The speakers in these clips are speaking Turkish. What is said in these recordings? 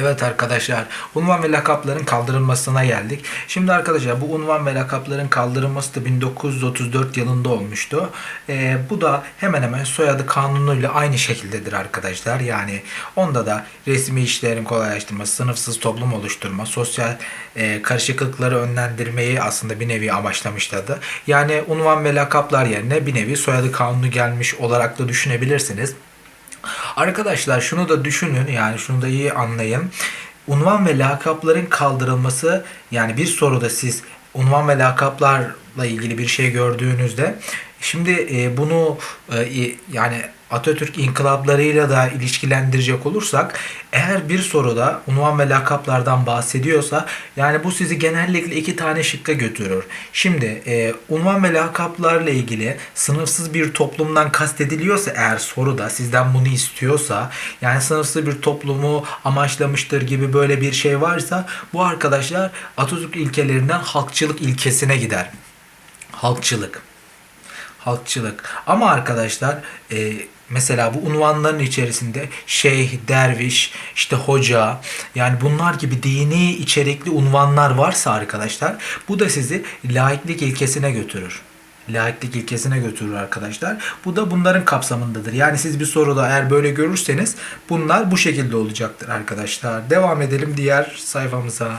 Evet arkadaşlar, unvan ve lakapların kaldırılmasına geldik. Şimdi arkadaşlar bu unvan ve lakapların kaldırılması da 1934 yılında olmuştu. Ee, bu da hemen hemen soyadı kanunuyla aynı şekildedir arkadaşlar. Yani onda da resmi işlerin kolaylaştırması, sınıfsız toplum oluşturma, sosyal e, karışıklıkları önlendirmeyi aslında bir nevi amaçlamışlardı. Yani unvan ve lakaplar yerine bir nevi soyadı kanunu gelmiş olarak da düşünebilirsiniz. Arkadaşlar şunu da düşünün yani şunu da iyi anlayın. Unvan ve lakapların kaldırılması yani bir soruda siz unvan ve lakaplarla ilgili bir şey gördüğünüzde şimdi e, bunu e, yani Atatürk inkılaplarıyla da ilişkilendirecek olursak eğer bir soruda unvan ve lakaplardan bahsediyorsa yani bu sizi genellikle iki tane şıkka götürür. Şimdi e, unvan ve lakaplarla ilgili sınıfsız bir toplumdan kastediliyorsa eğer soruda sizden bunu istiyorsa yani sınıfsız bir toplumu amaçlamıştır gibi böyle bir şey varsa bu arkadaşlar Atatürk ilkelerinden halkçılık ilkesine gider. Halkçılık halkçılık. Ama arkadaşlar e, mesela bu unvanların içerisinde şeyh, derviş, işte hoca yani bunlar gibi dini içerikli unvanlar varsa arkadaşlar bu da sizi laiklik ilkesine götürür. Laiklik ilkesine götürür arkadaşlar. Bu da bunların kapsamındadır. Yani siz bir soruda eğer böyle görürseniz bunlar bu şekilde olacaktır arkadaşlar. Devam edelim diğer sayfamıza.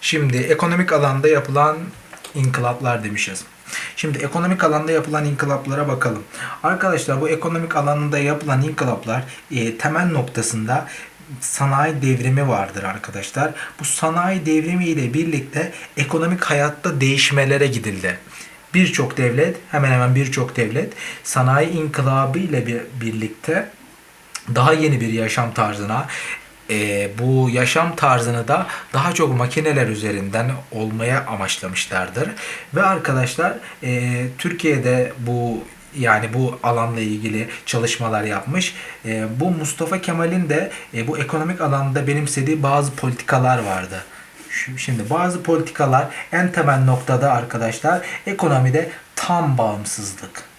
Şimdi ekonomik alanda yapılan inkılaplar demişiz. Şimdi ekonomik alanda yapılan inkılaplara bakalım. Arkadaşlar bu ekonomik alanında yapılan inkılaplar e, temel noktasında sanayi devrimi vardır arkadaşlar. Bu sanayi devrimi ile birlikte ekonomik hayatta değişmelere gidildi. Birçok devlet, hemen hemen birçok devlet sanayi inkılabı ile bir, birlikte daha yeni bir yaşam tarzına, e, bu yaşam tarzını da daha çok makineler üzerinden olmaya amaçlamışlardır. Ve arkadaşlar e, Türkiye'de bu yani bu alanla ilgili çalışmalar yapmış. E, bu Mustafa Kemal'in de e, bu ekonomik alanda benimsediği bazı politikalar vardı. Şimdi bazı politikalar en temel noktada arkadaşlar ekonomide tam bağımsızlık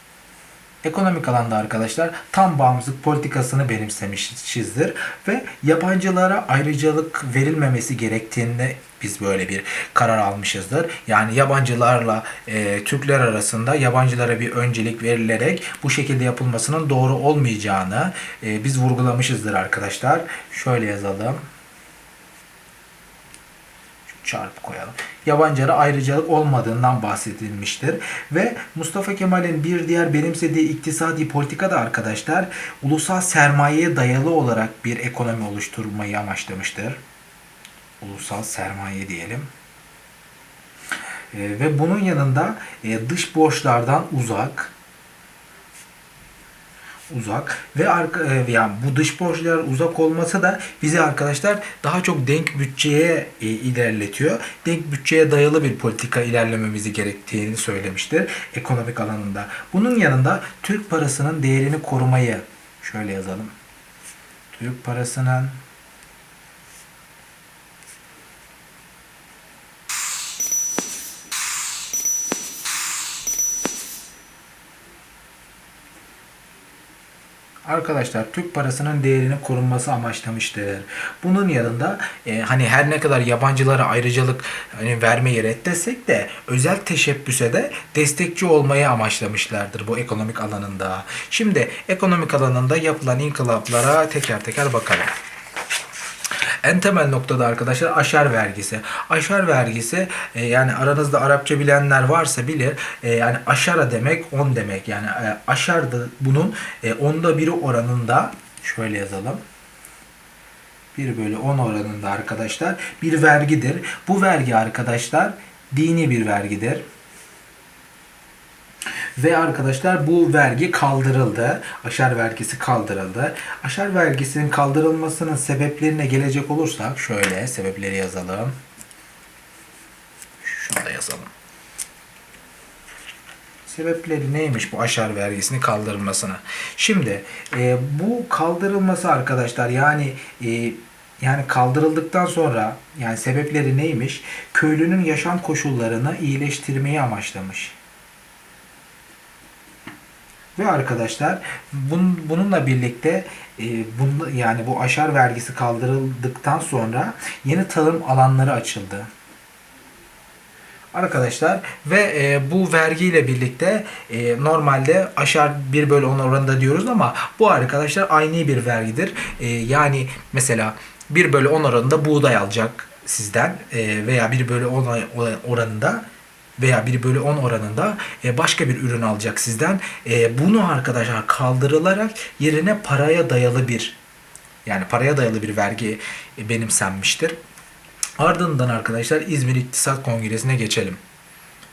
ekonomik alanda arkadaşlar tam bağımsızlık politikasını benimsemişizdir ve yabancılara ayrıcalık verilmemesi gerektiğinde biz böyle bir karar almışızdır. Yani yabancılarla e, Türkler arasında yabancılara bir öncelik verilerek bu şekilde yapılmasının doğru olmayacağını e, biz vurgulamışızdır arkadaşlar. Şöyle yazalım çarpı koyalım. Yabancılara ayrıcalık olmadığından bahsedilmiştir. Ve Mustafa Kemal'in bir diğer benimsediği iktisadi politika da arkadaşlar ulusal sermayeye dayalı olarak bir ekonomi oluşturmayı amaçlamıştır. Ulusal sermaye diyelim. E, ve bunun yanında e, dış borçlardan uzak, uzak ve arka, e, yani bu dış borçlar uzak olması da bizi arkadaşlar daha çok denk bütçeye e, ilerletiyor. Denk bütçeye dayalı bir politika ilerlememizi gerektiğini söylemiştir ekonomik alanında. Bunun yanında Türk parasının değerini korumayı şöyle yazalım. Türk parasının arkadaşlar Türk parasının değerinin korunması amaçlamıştır. Bunun yanında e, hani her ne kadar yabancılara ayrıcalık hani vermeyi reddetsek de özel teşebbüse de destekçi olmayı amaçlamışlardır bu ekonomik alanında. Şimdi ekonomik alanında yapılan inkılaplara teker teker bakalım. En temel noktada arkadaşlar aşar vergisi. Aşar vergisi e, yani aranızda Arapça bilenler varsa bilir. E, yani aşara demek on demek. Yani e, aşar bunun e, onda biri oranında şöyle yazalım. 1 bölü 10 oranında arkadaşlar bir vergidir. Bu vergi arkadaşlar dini bir vergidir. Ve arkadaşlar bu vergi kaldırıldı. Aşar vergisi kaldırıldı. Aşar vergisinin kaldırılmasının sebeplerine gelecek olursak şöyle sebepleri yazalım. Şunu da yazalım. Sebepleri neymiş bu aşar vergisini kaldırılmasına? Şimdi e, bu kaldırılması arkadaşlar yani e, yani kaldırıldıktan sonra yani sebepleri neymiş? Köylünün yaşam koşullarını iyileştirmeyi amaçlamış. Ve arkadaşlar bun, bununla birlikte e, bunu, yani bu aşar vergisi kaldırıldıktan sonra yeni tarım alanları açıldı. Arkadaşlar ve e, bu vergiyle birlikte e, normalde aşar 1 bölü 10 oranında diyoruz ama bu arkadaşlar aynı bir vergidir. E, yani mesela 1 bölü 10 oranında buğday alacak sizden e, veya 1 bölü 10 oranında veya 1 bölü 10 oranında e, başka bir ürün alacak sizden. E, bunu arkadaşlar kaldırılarak yerine paraya dayalı bir yani paraya dayalı bir vergi e, benimsenmiştir. Ardından arkadaşlar İzmir İktisat Kongresi'ne geçelim.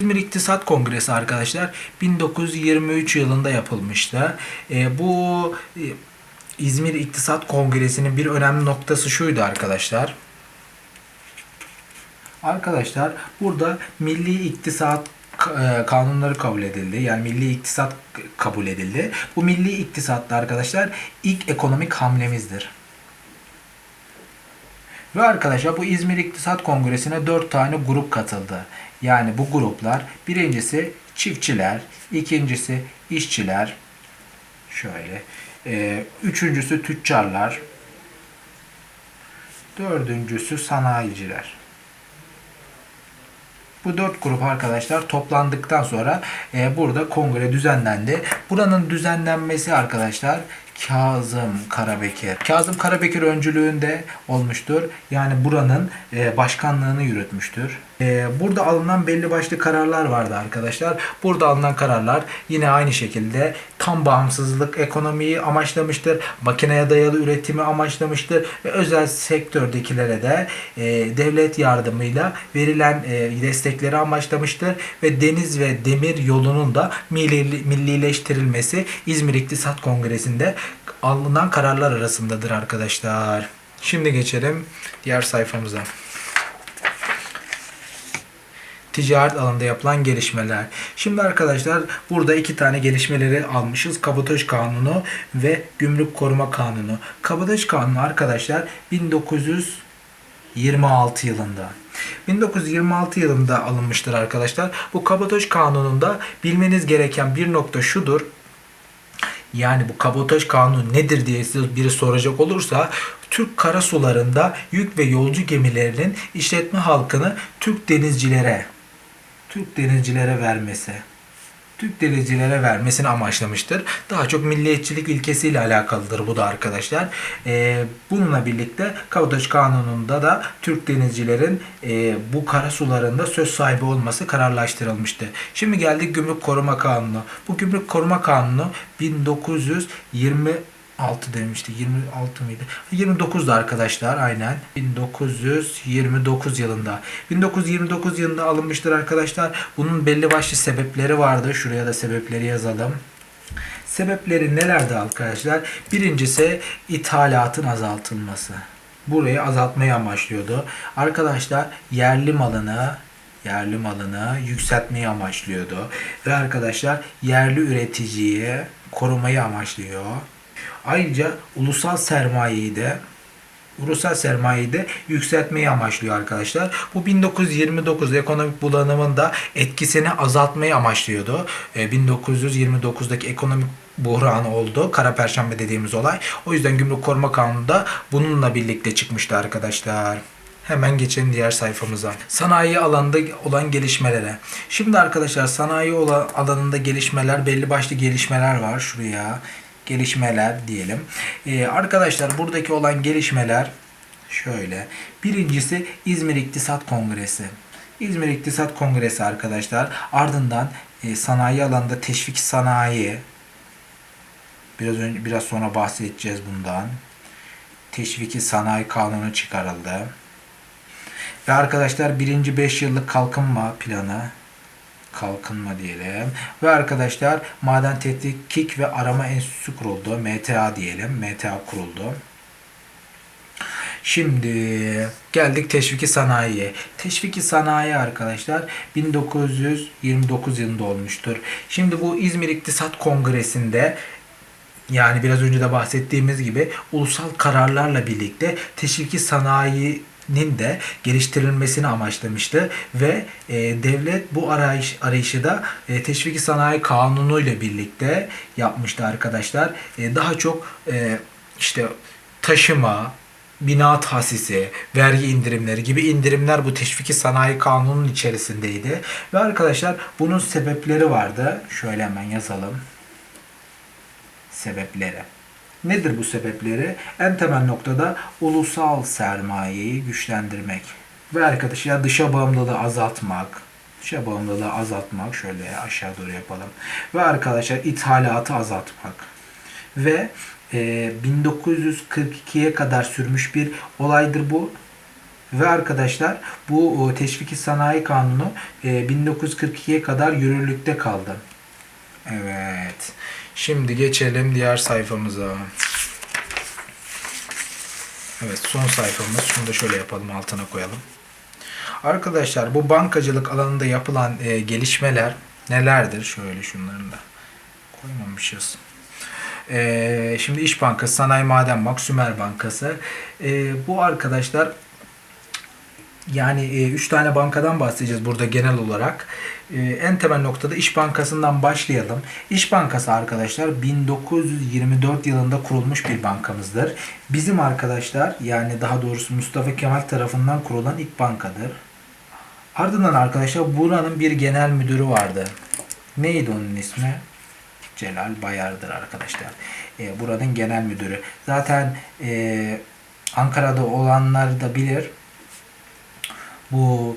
İzmir İktisat Kongresi arkadaşlar 1923 yılında yapılmıştı. Bu İzmir İktisat Kongresi'nin bir önemli noktası şuydu arkadaşlar. Arkadaşlar burada milli iktisat e, kanunları kabul edildi. Yani milli iktisat kabul edildi. Bu milli iktisatta arkadaşlar ilk ekonomik hamlemizdir. Ve arkadaşlar bu İzmir İktisat Kongresi'ne 4 tane grup katıldı. Yani bu gruplar birincisi çiftçiler, ikincisi işçiler, şöyle, e, üçüncüsü tüccarlar, dördüncüsü sanayiciler. Bu dört grup arkadaşlar toplandıktan sonra e, burada kongre düzenlendi. Buranın düzenlenmesi arkadaşlar Kazım Karabekir. Kazım Karabekir öncülüğünde olmuştur. Yani buranın e, başkanlığını yürütmüştür. E, burada alınan belli başlı kararlar vardı arkadaşlar. Burada alınan kararlar yine aynı şekilde tam bağımsızlık ekonomiyi amaçlamıştır. Makineye dayalı üretimi amaçlamıştır. Ve özel sektördekilere de e, devlet yardımıyla verilen e, destekleri amaçlamıştır. Ve deniz ve demir yolunun da milli, millileştirilmesi İzmir İktisat Kongresi'nde alınan kararlar arasındadır arkadaşlar. Şimdi geçelim diğer sayfamıza. Ticaret alanında yapılan gelişmeler. Şimdi arkadaşlar burada iki tane gelişmeleri almışız. Kabotaj Kanunu ve Gümrük Koruma Kanunu. Kabotaj Kanunu arkadaşlar 1926 yılında. 1926 yılında alınmıştır arkadaşlar. Bu kabotaj kanununda bilmeniz gereken bir nokta şudur. Yani bu kabotaj kanunu nedir diye size biri soracak olursa Türk karasularında yük ve yolcu gemilerinin işletme halkını Türk denizcilere Türk denizcilere vermesi. Türk denizcilere vermesini amaçlamıştır. Daha çok milliyetçilik ilkesiyle alakalıdır bu da arkadaşlar. Ee, bununla birlikte Kabotaj Kanunu'nda da Türk denizcilerin e, bu kara sularında söz sahibi olması kararlaştırılmıştı. Şimdi geldik Gümrük Koruma Kanunu. Bu Gümrük Koruma Kanunu 1920 6 demişti. 26 mıydı? 29'da arkadaşlar aynen. 1929 yılında. 1929 yılında alınmıştır arkadaşlar. Bunun belli başlı sebepleri vardı. Şuraya da sebepleri yazalım. Sebepleri nelerdi arkadaşlar? Birincisi ithalatın azaltılması. Burayı azaltmayı amaçlıyordu. Arkadaşlar yerli malını yerli malını yükseltmeyi amaçlıyordu. Ve arkadaşlar yerli üreticiyi korumayı amaçlıyor. Ayrıca ulusal sermayeyi de ulusal sermayeyi de yükseltmeyi amaçlıyor arkadaşlar. Bu 1929 ekonomik bulanımın da etkisini azaltmayı amaçlıyordu. 1929'daki e, ekonomik buhran oldu. Kara Perşembe dediğimiz olay. O yüzden Gümrük Koruma Kanunu da bununla birlikte çıkmıştı arkadaşlar. Hemen geçelim diğer sayfamıza. Sanayi alanında olan gelişmelere. Şimdi arkadaşlar sanayi alanında gelişmeler belli başlı gelişmeler var. Şuraya gelişmeler diyelim. Ee, arkadaşlar buradaki olan gelişmeler şöyle. Birincisi İzmir İktisat Kongresi. İzmir İktisat Kongresi arkadaşlar. Ardından e, sanayi alanında teşvik sanayi. Biraz önce biraz sonra bahsedeceğiz bundan. Teşviki sanayi kanunu çıkarıldı. Ve arkadaşlar birinci 5 yıllık kalkınma planı kalkınma diyelim. Ve arkadaşlar Maden Tetkik ve Arama Enstitüsü kuruldu. MTA diyelim. MTA kuruldu. Şimdi geldik teşviki sanayiye. Teşviki sanayi arkadaşlar 1929 yılında olmuştur. Şimdi bu İzmir İktisat Kongresi'nde yani biraz önce de bahsettiğimiz gibi ulusal kararlarla birlikte teşviki sanayi teşvikinin de geliştirilmesini amaçlamıştı ve e, devlet bu arayış arayışı da e, Teşviki Sanayi Kanunu ile birlikte yapmıştı arkadaşlar. E, daha çok e, işte taşıma, bina tahsisi, vergi indirimleri gibi indirimler bu teşviki sanayi kanunun içerisindeydi. Ve arkadaşlar bunun sebepleri vardı. Şöyle hemen yazalım. Sebepleri. Nedir bu sebepleri? En temel noktada ulusal sermayeyi güçlendirmek. Ve arkadaşlar dışa bağımlılığı azaltmak. Dışa bağımlılığı azaltmak. Şöyle aşağı doğru yapalım. Ve arkadaşlar ithalatı azaltmak. Ve e, 1942'ye kadar sürmüş bir olaydır bu. Ve arkadaşlar bu teşviki sanayi kanunu e, 1942'ye kadar yürürlükte kaldı. Evet. Şimdi geçelim diğer sayfamıza. Evet son sayfamız. Şunu da şöyle yapalım altına koyalım. Arkadaşlar bu bankacılık alanında yapılan e, gelişmeler nelerdir? Şöyle şunların da koymamışız. E, şimdi İş Bankası, Sanayi Maden Bank, Bankası. E, bu arkadaşlar yani 3 tane bankadan bahsedeceğiz burada genel olarak. E, en temel noktada İş Bankası'ndan başlayalım. İş Bankası arkadaşlar 1924 yılında kurulmuş bir bankamızdır. Bizim arkadaşlar yani daha doğrusu Mustafa Kemal tarafından kurulan ilk bankadır. Ardından arkadaşlar buranın bir genel müdürü vardı. Neydi onun ismi? Celal Bayar'dır arkadaşlar. E, buranın genel müdürü. Zaten e, Ankara'da olanlar da bilir. Bu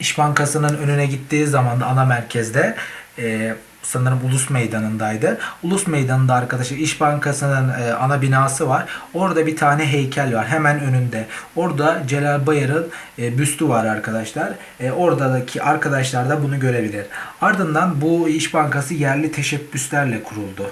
İş Bankası'nın önüne gittiği zaman da ana merkezde e, sanırım Ulus Meydanı'ndaydı. Ulus Meydanı'nda arkadaşlar İş Bankası'nın e, ana binası var. Orada bir tane heykel var hemen önünde. Orada Celal Bayar'ın e, büstü var arkadaşlar. E, oradaki arkadaşlar da bunu görebilir. Ardından bu İş Bankası yerli teşebbüslerle kuruldu.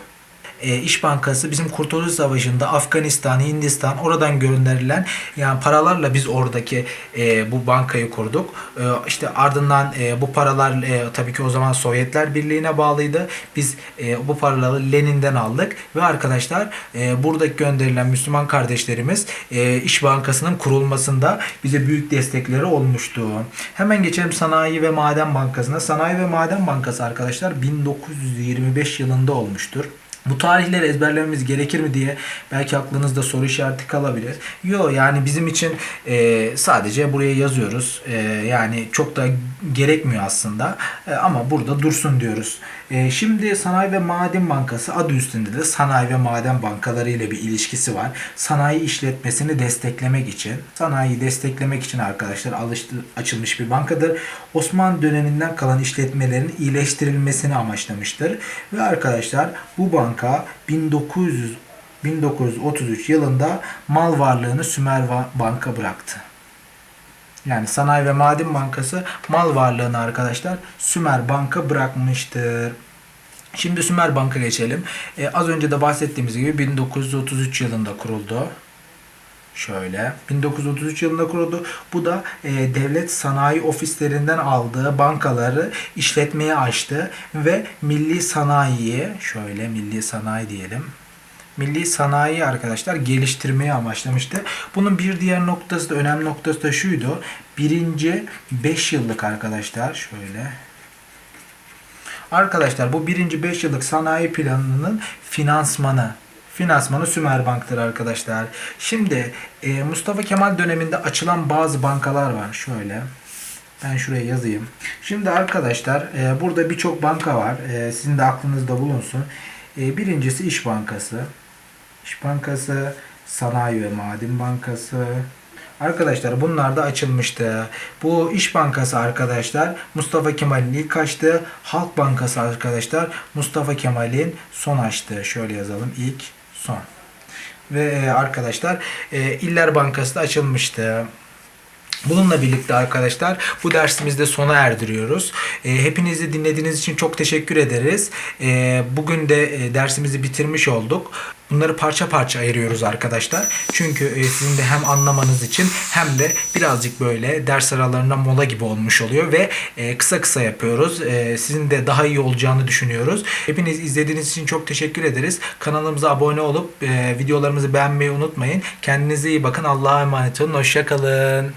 E, İş Bankası bizim Kurtuluş Savaşı'nda Afganistan, Hindistan oradan gönderilen yani paralarla biz oradaki e, bu bankayı kurduk. E, işte ardından e, bu paralar e, tabii ki o zaman Sovyetler Birliği'ne bağlıydı. Biz e, bu paraları Lenin'den aldık ve arkadaşlar e, buradaki gönderilen Müslüman kardeşlerimiz e, İş Bankası'nın kurulmasında bize büyük destekleri olmuştu. Hemen geçelim Sanayi ve Maden Bankası'na. Sanayi ve Maden Bankası arkadaşlar 1925 yılında olmuştur. Bu tarihleri ezberlememiz gerekir mi diye belki aklınızda soru işareti kalabilir. Yok yani bizim için e, sadece buraya yazıyoruz. E, yani çok da gerekmiyor aslında. E, ama burada dursun diyoruz. E, şimdi Sanayi ve Maden Bankası adı üstünde de sanayi ve maden bankaları ile bir ilişkisi var. Sanayi işletmesini desteklemek için, sanayiyi desteklemek için arkadaşlar alıştı, açılmış bir bankadır. Osmanlı döneminden kalan işletmelerin iyileştirilmesini amaçlamıştır. Ve arkadaşlar bu banka 1900 1933 yılında mal varlığını Sümer Banka bıraktı. Yani Sanayi ve Maden Bankası mal varlığını arkadaşlar Sümer Banka bırakmıştır. Şimdi Sümer Banka geçelim. Ee, az önce de bahsettiğimiz gibi 1933 yılında kuruldu. Şöyle 1933 yılında kuruldu. Bu da e, devlet sanayi ofislerinden aldığı bankaları işletmeye açtı ve milli sanayiyi şöyle milli sanayi diyelim milli sanayi arkadaşlar geliştirmeye amaçlamıştı. Bunun bir diğer noktası da önemli noktası da şuydu. Birinci 5 yıllık arkadaşlar şöyle Arkadaşlar bu birinci 5 yıllık sanayi planının finansmanı Finansmanı Sümer Bank'tır arkadaşlar. Şimdi e, Mustafa Kemal döneminde açılan bazı bankalar var. Şöyle. Ben şuraya yazayım. Şimdi arkadaşlar e, burada birçok banka var. E, sizin de aklınızda bulunsun. E, birincisi İş Bankası. İş Bankası, Sanayi ve Maden Bankası. Arkadaşlar bunlar da açılmıştı. Bu İş Bankası arkadaşlar Mustafa Kemal'in ilk açtığı, Halk Bankası arkadaşlar Mustafa Kemal'in son açtığı. Şöyle yazalım ilk son. Ve e, arkadaşlar e, İller Bankası da açılmıştı. Bununla birlikte arkadaşlar bu dersimizde sona erdiriyoruz. E, hepinizi dinlediğiniz için çok teşekkür ederiz. E, bugün de e, dersimizi bitirmiş olduk. Bunları parça parça ayırıyoruz arkadaşlar. Çünkü e, sizin de hem anlamanız için hem de birazcık böyle ders aralarında mola gibi olmuş oluyor ve e, kısa kısa yapıyoruz. Sizin de daha iyi olacağını düşünüyoruz. Hepiniz izlediğiniz için çok teşekkür ederiz. Kanalımıza abone olup videolarımızı beğenmeyi unutmayın. Kendinize iyi bakın. Allah'a emanet olun. Hoşçakalın.